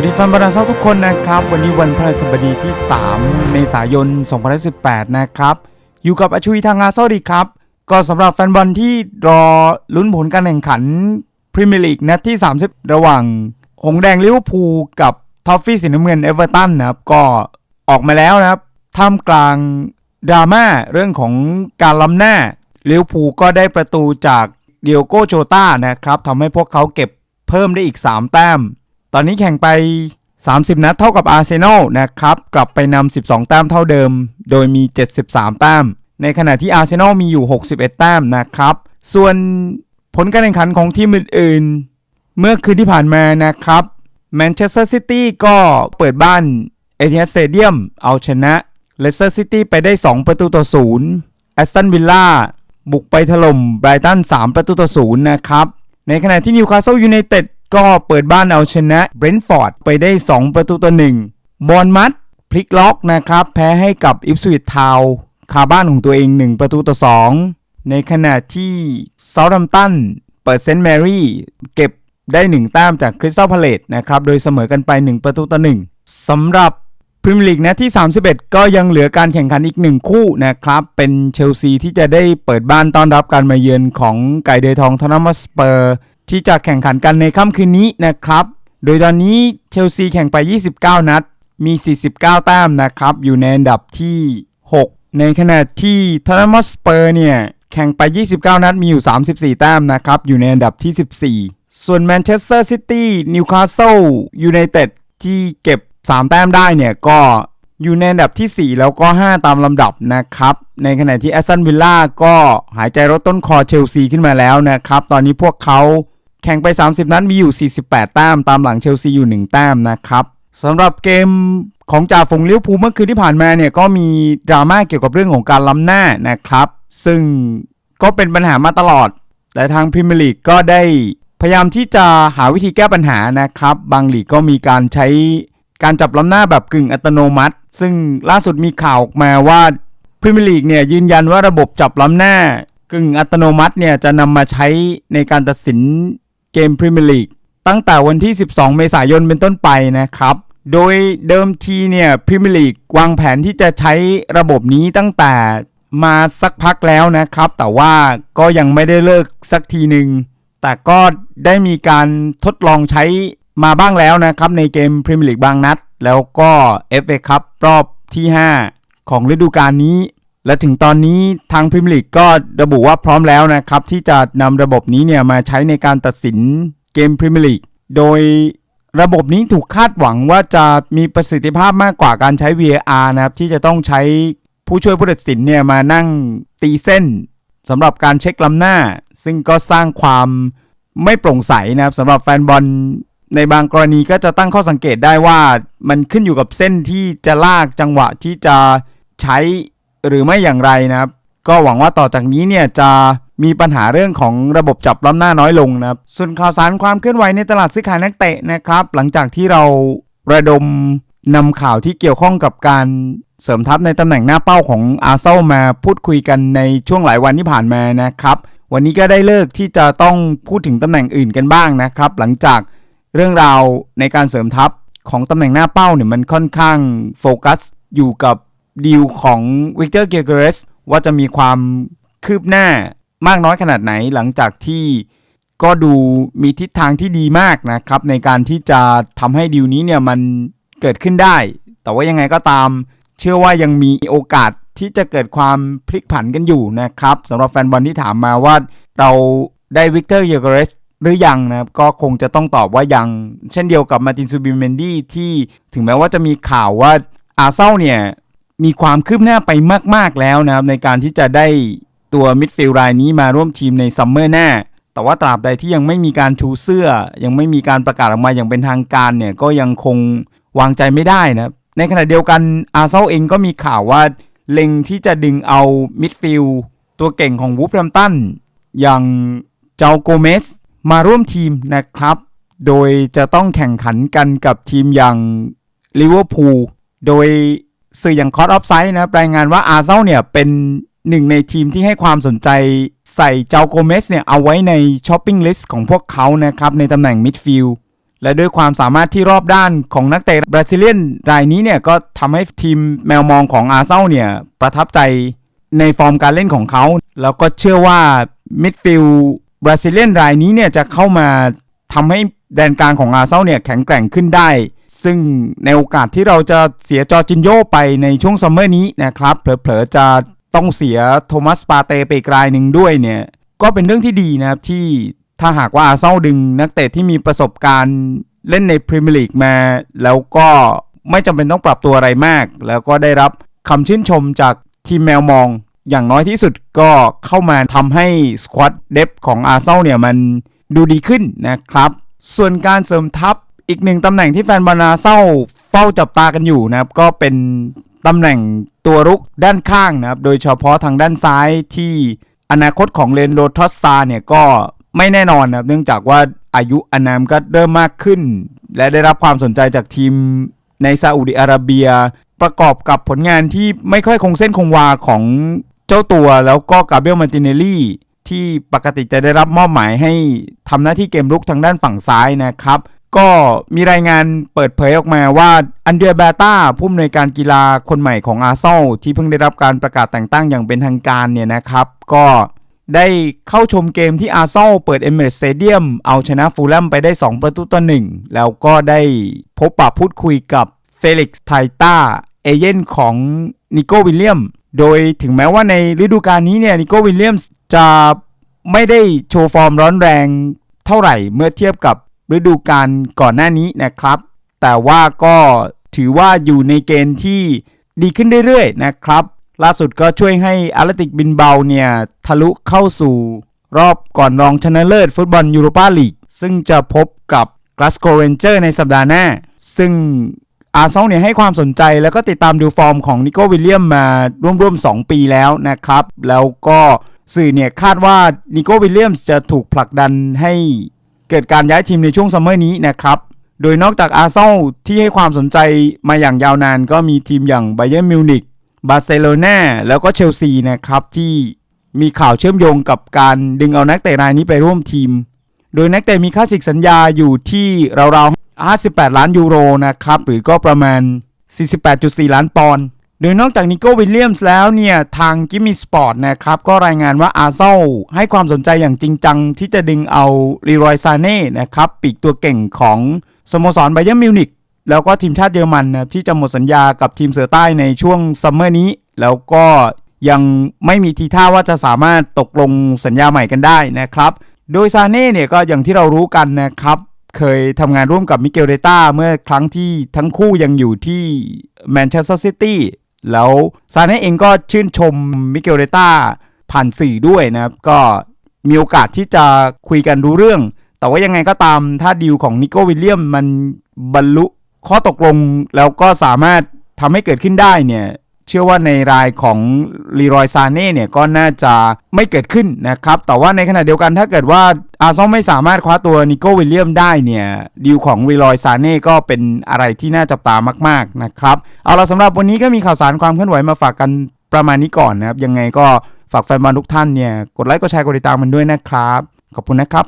วัสดีแฟนบอลอาร์เซนอลทุกคนนะครับ วันนี้วันพฤหัสบดีที่ 3 เมษายน 2018 นะครับ อยู่กับอาชุยทางอาเซนอลดีครับ ก็สำหรับแฟนบอลที่รอลุ้นผลการแข่งขันพรีเมียร์ลีกนัดที่ 30 ระหว่างหงแดงลิเวอร์พูลกับทอฟฟี่สีน้ำเงินเอเวอร์ตันนะครับ ก็ออกมาแล้วนะครับท่ามกลางดราม่าเรื่องของการล้ำหน้าลิเวอร์พูลก็ได้ประตูจากเดียโกโจตานะครับทำให้พวกเขาเก็บเพิ่มได้อีก 3 แต้ม ตอนนี้แข่งไป 30 นัดเท่ากับอาร์เซนอลนะครับ กลับไปนำ 12 แต้มเท่าเดิม โดยมี 73 แต้ม ในขณะที่อาร์เซนอลมีอยู่ 61 แต้มนะครับ ส่วนผลการแข่งขันของทีมอื่นๆ เมื่อคืนที่ผ่านมานะครับแมนเชสเตอร์ซิตี้ก็เปิดบ้านเอเทียสเตเดียมเอาชนะเลสเตอร์ซิตี้ไปได้ 2 ประตูต่อ0แอสตันวิลล่าบุกไปถล่มไบรตัน 3 ประตูต่อ0นะครับ ในขณะที่นิวคาสเซิลยูไนเต็ด ก็เปิดบ้านเอาชนะเบรนท์ฟอร์ดไปได้ 2 ประตูต่อ1บอลมัดพลิกล็อกนะครับ แพ้ให้กับอิฟสวิตทาวคาบ้านของตัวเอง 1 ประตูต่อ 2 ในขณะที่เซาท์แฮมตันเปิดเซนต์แมรี่เก็บได้ 1 แต้มจากคริสตัลพาเลตนะครับ โดยเสมอกันไป 1 ประตูต่อ 1สำหรับพรีเมียร์ลีกนะที่ 31 ก็ยังเหลือการแข่งขันอีก 1 คู่นะครับ เป็นเชลซีที่จะได้เปิดบ้านต้อนรับการมาเยือนของไก่เดยทองทอนัมสเปอร์ ที่จะแข่งขันกันในค่ำคืนนี้นะครับ โดยตอนนี้เชลซีแข่งไป 29 นัด มี 49 แต้มนะครับ อยู่ในอันดับที่ 6 ในขณะที่ทอนัมสเปอร์เนี่ย แข่งไป 29 นัด มีอยู่ 34 แต้มนะครับ อยู่ในอันดับที่ 14 ส่วนแมนเชสเตอร์ซิตี้นิวคาสเซิลยูไนเต็ดที่เก็บ 3 แต้มได้เนี่ยก็อยู่ในอันดับที่ 4 แล้วก็ 5 ตามลำดับนะครับ ในขณะที่แอสตันวิลล่าก็หายใจรถต้นคอเชลซีขึ้นมาแล้วนะครับ ตอนนี้พวกเขา แข่งไป 30 นัดมีอยู่ 48 แต้ม ตามหลังเชลซีอยู่ 1 แต้มนะครับสำหรับเกมของจ่าฝูงลิเวอร์พูเมื่อคืนที่ผ่านมาเนี่ยก็มีดราม่าเกี่ยวกับเรื่องของการล้ำหน้านะครับ ซึ่งก็เป็นปัญหามาตลอด แต่ทางพรีเมียร์ลีกก็ได้พยายามที่จะหาวิธีแก้ปัญหานะครับ บางลีกก็มีการใช้การจับล้ำหน้าแบบกึ่งอัตโนมัติ ซึ่งล่าสุดมีข่าวออกมาว่าพรีเมียร์ลีกเนี่ยยืนยันว่าระบบจับล้ำหน้ากึ่งอัตโนมัติเนี่ยจะนำมาใช้ในการตัดสิน เกมพรีเมียร์ลีกตั้งแต่วันที่ 12 เมษายนเป็นต้นไปนะครับ โดยเดิมทีเนี่ยพรีเมียร์ลีกวางแผนที่จะใช้ระบบนี้ตั้งแต่มาสักพักแล้วนะครับ แต่ว่าก็ยังไม่ได้เลิกสักทีหนึ่งแต่ก็ได้มีการทดลองใช้มาบ้างแล้วนะครับ ในเกมพรีเมียร์ลีกบางนัด แล้วก็ FA ครับรอบที่ 5 ของฤดูกาลนี้ และถึงตอนนี้ทางพรีเมียร์ลีกก็ระบุว่าพร้อมแล้วนะครับ ที่จะนำระบบนี้เนี่ยมาใช้ในการตัดสินเกมพรีเมียร์ลีกโดยระบบนี้ถูกคาดหวังว่าจะมีประสิทธิภาพมากกว่าการใช้ VAR นะครับ ที่จะต้องใช้ผู้ช่วยผู้ตัดสินเนี่ยมานั่งตีเส้นสำหรับการเช็คล้ำหน้า ซึ่งก็สร้างความไม่โปร่งใสนะครับสำหรับแฟนบอลในบางกรณีก็จะตั้งข้อสังเกตได้ว่ามันขึ้นอยู่กับเส้นที่จะลากจังหวะที่จะใช้ หรือไม่อย่างไรนะครับ ก็หวังว่าต่อจากนี้เนี่ยจะมีปัญหาเรื่องของระบบจับล้ำหน้าน้อยลงนะครับ ส่วนข่าวสารความเคลื่อนไหวในตลาดซื้อขายนักเตะนะครับ หลังจากที่เราระดมนำข่าวที่เกี่ยวข้องกับการเสริมทัพในตำแหน่งหน้าเป้าของอาเซอลมาพูดคุยกันในช่วงหลายวันที่ผ่านมานะครับ วันนี้ก็ได้เลิกที่จะต้องพูดถึงตำแหน่งอื่นกันบ้างนะครับ หลังจากเรื่องราวในการเสริมทัพของตำแหน่งหน้าเป้าเนี่ยมันค่อนข้างโฟกัสอยู่กับ ดีลของวิกเตอร์เกียร์เกเรสว่าจะมีความคืบหน้ามากน้อยขนาดไหนหลังจากที่ก็ดูมีทิศทางที่ดีมากนะครับ ในการที่จะทำให้ดีลนี้เนี่ยมันเกิดขึ้นได้ แต่ว่ายังไงก็ตาม เชื่อว่ายังมีโอกาสที่จะเกิดความพลิกผันกันอยู่นะครับสำหรับแฟนบอลที่ถามมาว่าเราได้วิกเตอร์เยเกเรสหรือยังนะครับก็คงจะต้องตอบว่ายัง เช่นเดียวกับมาตินซูบิเมนดี้ที่ถึงแม้ว่าจะมีข่าวว่าอาเซนเนี่ย มีความคืบหน้าไปมาก ๆ แล้วนะครับ ในการที่จะได้ตัวมิดฟิลด์รายนี้มาร่วมทีมในซัมเมอร์หน้า แต่ว่าตราบใดที่ยังไม่มีการชูเสื้อ ยังไม่มีการประกาศออกมาอย่างเป็นทางการเนี่ยก็ยังคงวางใจไม่ได้นะครับในขณะเดียวกันอาร์เซนเองก็มีข่าวว่าเล็งที่จะดึงเอามิดฟิลด์ตัวเก่งของวูฟแฮมตันอย่างเจ้าโกเมสมาร่วมทีมนะครับ โดยจะต้องแข่งขันกันกับทีมอย่างลิเวอร์พูลโดย สื่ออย่างคอร์ดออฟไซด์นะรายงานว่าอาร์เซนเนี่ยเป็นหนึ่งในทีมที่ให้ความสนใจใส่เจ้าโกเมสเนี่ยเอาไว้ในช้อปปิ้งลิสต์ของพวกเขานะครับในตำแหน่งมิดฟิลด์และด้วยความสามารถที่รอบด้านของนักเตะบราซิเลียนรายนี้เนี่ยก็ทำให้ทีมแมวมองของอาร์เซนอลเนี่ยประทับใจในฟอร์มการเล่นของเขา แล้วก็เชื่อว่ามิดฟิลด์บราซิเลียนรายนี้เนี่ยจะเข้ามาทำให้แดนกลางของอาร์เซนอลเนี่ยแข็งแกร่งขึ้นได้ ซึ่งในโอกาสที่เราจะเสียจอจินโยไปในช่วงซัมเมอร์นี้นะครับ เผลอๆจะต้องเสียโทมัสปาเตไปกรายหนึ่งด้วยเนี่ย ก็เป็นเรื่องที่ดีนะครับที่ถ้าหากว่าอาเซนอลดึงนักเตะที่มีประสบการณ์เล่นในพรีเมียร์ลีกมา แล้วก็ไม่จำเป็นต้องปรับตัวอะไรมาก แล้วก็ได้รับคำชื่นชมจากทีมแมวมอง อย่างน้อยที่สุดก็เข้ามาทำให้สควอตเดฟของอาเซนอลเนี่ยมันดูดีขึ้นนะครับ ส่วนการเสริมทัพ อีกหนึ่งตำแหน่งที่แฟนบอลอาร์เซนอลเฝ้าจับตากันอยู่นะครับ ก็เป็นตำแหน่งตัวรุกด้านข้างนะครับ โดยเฉพาะทางด้านซ้ายที่อนาคตของเลนโดทอสตาเนี่ยก็ไม่แน่นอนนะครับ เนื่องจากว่าอายุอนามก็เริ่มมากขึ้น และได้รับความสนใจจากทีมในซาอุดิอาระเบีย ประกอบกับผลงานที่ไม่ค่อยคงเส้นคงวาของเจ้าตัว แล้วก็กาเบรียลมาร์ติเนลลี่ที่ปกติจะได้รับมอบหมายให้ทำหน้าที่เกมรุกทางด้านฝั่งซ้ายนะครับ ก็มีรายงานเปิดเผยออกมาว่าอันเดรียเบต้าผู้อำนวยการกีฬาคนใหม่ของอาร์เซนอลที่เพิ่งได้รับการประกาศแต่งตั้งอย่างเป็นทางการเนี่ยนะครับ ก็ได้เข้าชมเกมที่อาร์เซนอลเปิดเอเมเรสเตเดียมเอาชนะฟูลแลมไปได้ 2 ประตูต่อหนึ่งแล้วก็ได้พบปะพูดคุยกับเฟลิกซ์ไทต้าเอเย่นของนิโก้วิลเลียม โดยถึงแม้ว่าในฤดูกาลนี้เนี่ยนิโก้วิลเลียมจะไม่ได้โชว์ฟอร์มร้อนแรงเท่าไหร่เมื่อเทียบกับ ฤดูกาลก่อนหน้านี้นะครับ แต่ว่าก็ถือว่าอยู่ในเกณฑ์ที่ดีขึ้นเรื่อยๆนะครับ ล่าสุดก็ช่วยให้อาร์ติกบินเบาเนี่ยทะลุเข้าสู่รอบก่อนรองชนะเลิศฟุตบอลยูโรปาลีก ซึ่งจะพบกับก l าสโกเรนเจอร์ในสัปดาห์หน้า ซึ่งอาร์เซนอลเนี่ยให้ความสนใจแล้วก็ติดตามดูฟอร์มของนิโก้วิลเลียมมาร่วมๆ 2 ปีแล้วนะครับ แล้วก็สื่อเนี่ยคาดว่านิโก้วิลเลียมจะถูกผลักดันให้ เกิดการย้ายทีมในช่วงซัมเมอร์นี้นะครับ โดยนอกจากอาร์เซนอลที่ให้ความสนใจมาอย่างยาวนานก็มีทีมอย่างไบเย r n มิวนิกบาร์เซโลนาแล้วก็เชลซีนะครับที่มีข่าวเชื่อมโยงกับการดึงเอานักเตะรายนี้ไปร่วมทีม โดยนักเตะมีค่าสิกสัญญาอยู่ที่ราวๆ 58 ล้านยูโรนะครับหรือก็ประมาณ 48.4 ล้านปอนด์ โดยนอกจากนิโก้วิลเลียมส์แล้วเนี่ย ทางกิมมี่สปอร์ตนะครับ ก็รายงานว่าอาร์เซลให้ความสนใจอย่างจริงจัง ที่จะดึงเอาลีรอยซาเน่นะครับ ปีกตัวเก่งของสโมสรไบเย r n มิวนิกแล้วก็ทีมชาติเยอรมันนะครับที่จะหมดสัญญากับทีมเสือใต้ในช่วงซัมเมอร์นี้ แล้วก็ยังไม่มีทีท่าว่าจะสามารถตกลงสัญญาใหม่กันได้นะครับ โดยซาเน่เนี่ยก็อย่างที่เรารู้กันนะครับ เคยทำงานร่วมกับมิเกลเดต้าเมื่อครั้งที่ทั้งคู่ยังอยู่ที่แมนเชสเตอร์ซิตี้ แล้วซาเน่เองก็ชื่นชมมิเกลเดต้าผ่านสื่อด้วยนะครับ ก็มีโอกาสที่จะคุยกันรู้เรื่อง แต่ว่ายังไงก็ตามถ้าดีลของนิโก้วิลเลียมมันบรรลุข้อตกลงแล้วก็สามารถทำให้เกิดขึ้นได้เนี่ย เชื่อว่าในรายของลีรอยซาเน่เนี่ยก็น่าจะไม่เกิดขึ้นนะครับ แต่ว่าในขณะเดียวกันถ้าเกิดว่าอาร์ซอลไม่สามารถคว้าตัวนิโก้วิลเลียมได้เนี่ยดีลของลีรอยซาเน่ก็เป็นอะไรที่น่าจับตามากๆนะครับ เอาละสำหรับวันนี้ก็มีข่าวสารความเคลื่อนไหวมาฝากกันประมาณนี้ก่อนนะครับ ยังไงก็ฝากแฟนบอลทุกท่านเนี่ยกดไลค์กดแชร์กดติดตามมันด้วยนะครับ ขอบคุณนะครับ